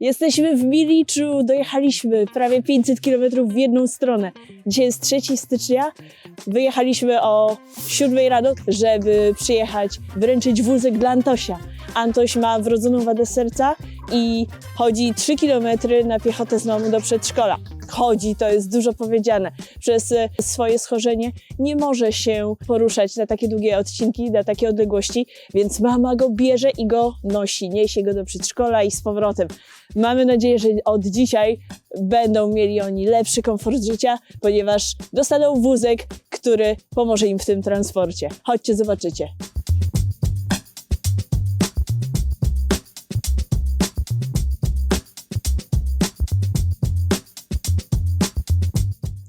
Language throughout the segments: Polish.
Jesteśmy w Miliczu, dojechaliśmy prawie 500 km w jedną stronę. Dzisiaj jest 3 stycznia. Wyjechaliśmy o 7 rano, żeby przyjechać, wręczyć wózek dla Antosia. Antoś ma wrodzoną wadę serca i chodzi 3 km na piechotę z mamą do przedszkola. Chodzi, to jest dużo powiedziane. Przez e, swoje schorzenie nie może się poruszać na takie długie odcinki, na takie odległości, więc mama go bierze i go nosi, niesie go do przedszkola i z powrotem. Mamy nadzieję, że od dzisiaj będą mieli oni lepszy komfort życia, ponieważ dostaną wózek, który pomoże im w tym transporcie. Chodźcie, zobaczycie.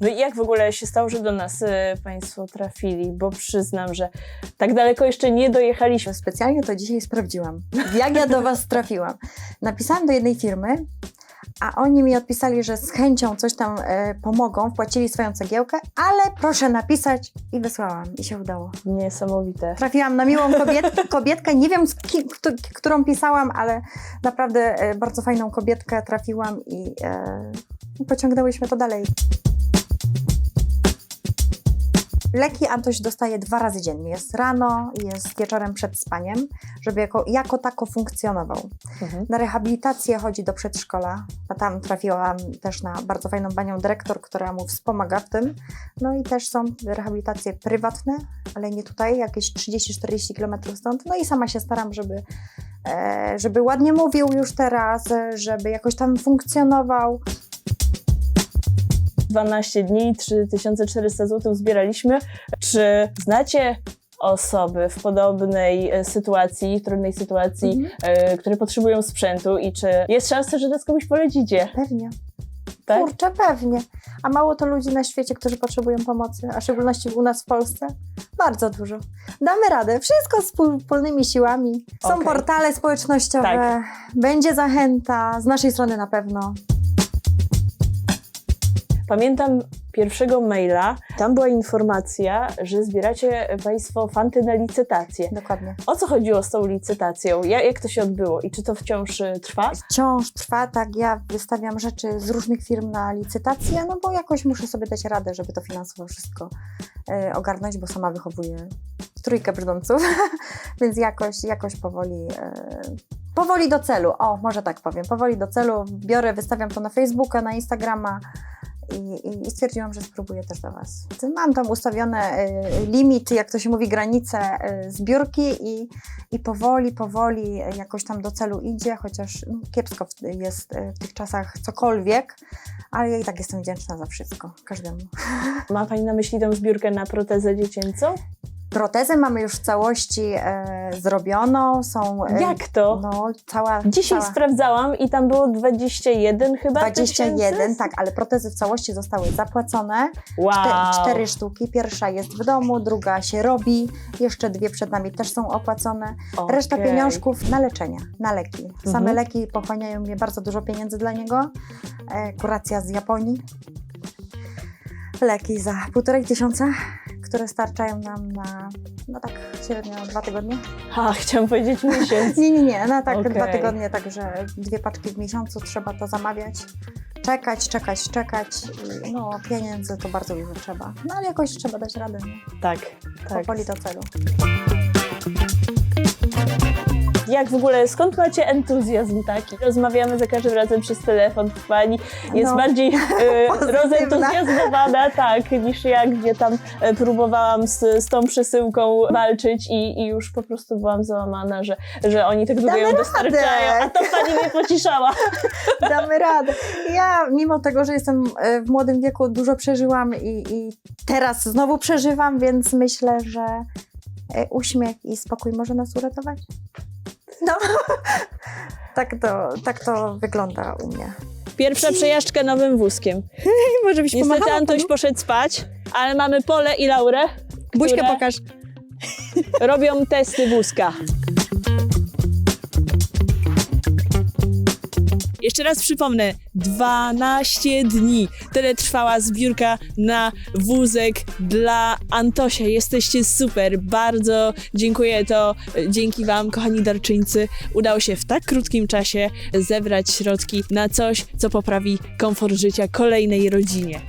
No i jak w ogóle się stało, że do nas e, Państwo trafili? Bo przyznam, że tak daleko jeszcze nie dojechaliśmy. Specjalnie to dzisiaj sprawdziłam, jak ja do Was trafiłam. Napisałam do jednej firmy, a oni mi odpisali, że z chęcią coś tam e, pomogą, wpłacili swoją cegiełkę, ale proszę napisać i wysłałam i się udało. Niesamowite. Trafiłam na miłą kobiet, kobietkę, nie wiem z ki, kto, którą pisałam, ale naprawdę e, bardzo fajną kobietkę trafiłam i e, pociągnęłyśmy to dalej. Leki Antoś dostaje dwa razy dziennie. Jest rano i jest wieczorem przed spaniem, żeby jako, jako tako funkcjonował. Mhm. Na rehabilitację chodzi do przedszkola, a tam trafiłam też na bardzo fajną panią dyrektor, która mu wspomaga w tym. No i też są rehabilitacje prywatne, ale nie tutaj, jakieś 30-40 km stąd. No i sama się staram, żeby, e, żeby ładnie mówił już teraz, żeby jakoś tam funkcjonował. 12 dni, 3400 zł zbieraliśmy. Czy znacie osoby w podobnej e, sytuacji, trudnej sytuacji, e, które potrzebują sprzętu i czy jest szansa, że nas komuś polecicie? Pewnie. Tak? Kurczę, pewnie. A mało to ludzi na świecie, którzy potrzebują pomocy, a w szczególności u nas w Polsce? Bardzo dużo. Damy radę. Wszystko wspól- wspólnymi siłami. Są Okej. portale społecznościowe, Tak. będzie zachęta, z naszej strony na pewno. Pamiętam pierwszego maila, tam była informacja, że zbieracie Państwo fanty na licytację. Dokładnie. O co chodziło z tą licytacją? Ja- Jak to się odbyło i czy to wciąż e, trwa? Wciąż trwa, tak, ja wystawiam rzeczy z różnych firm na licytację, no bo jakoś muszę sobie dać radę, żeby to finansowo wszystko e, ogarnąć, bo sama wychowuję trójkę brzdąców, więc jakoś, jakoś powoli, e, powoli do celu, o, może tak powiem, powoli do celu, biorę, wystawiam to na Facebooka, na Instagrama, i, i- stwierdziłam, że spróbuję też do Was. Mam tam ustawione e, limit, jak to się mówi, granice e, zbiórki i, i powoli, powoli jakoś tam do celu idzie, chociaż no, kiepsko jest e, w tych czasach cokolwiek, ale ja i tak jestem wdzięczna za wszystko, każdemu. Ma Pani na myśli tę zbiórkę na protezę dziecięcą? Protezę mamy już w całości e, zrobioną, są... E, Jak to? No, cała... Dzisiaj cała, sprawdzałam i tam było 21 chyba 21, tysięcy? tak, ale protezy w całości zostały zapłacone. Wow. Czte, cztery sztuki. Pierwsza jest w domu, druga się robi, jeszcze dwie przed nami też są opłacone. Reszta Okej. pieniążków na leczenie, na leki. Same Mhm. leki pochłaniają mnie bardzo dużo pieniędzy dla niego. E, kuracja z Japonii. Leki za półtorej tysiąca, które starczają nam na, no tak średnio dwa tygodnie. Ha, chciałam powiedzieć miesiąc. Nie, nie, nie, na tak Okej. dwa tygodnie, także dwie paczki w miesiącu trzeba to zamawiać. Czekać, czekać, czekać. No, pieniędzy to bardzo dużo trzeba. No ale jakoś trzeba dać radę, nie? tak, tak. Powoli do celu. Jak w ogóle, skąd macie entuzjazm taki? Rozmawiamy za każdym razem przez telefon, pani jest No. bardziej Pozytywna. rozentuzjazmowana, tak, niż ja, gdzie tam e, próbowałam z, z tą przesyłką walczyć i, i już po prostu byłam załamana, że, że oni tak długo Damy ją dostarczają, a to pani mnie pociszała. Damy radę. Ja, mimo tego, że jestem e, w młodym wieku, dużo przeżyłam i, i teraz znowu przeżywam, więc myślę, że uśmiech i spokój może nas uratować. No, tak to, tak to wygląda u mnie. Pierwsza przejażdżka nowym wózkiem. Może byś Niestety Antoś poszedł spać, ale mamy Pole i Laurę, Buźkę które pokaż. robią testy wózka. Jeszcze raz przypomnę, 12 dni. Tyle trwała zbiórka na wózek dla Antosia. Jesteście super, bardzo dziękuję. To e, dzięki Wam, kochani darczyńcy, udało się w tak krótkim czasie zebrać środki na coś, co poprawi komfort życia kolejnej rodzinie.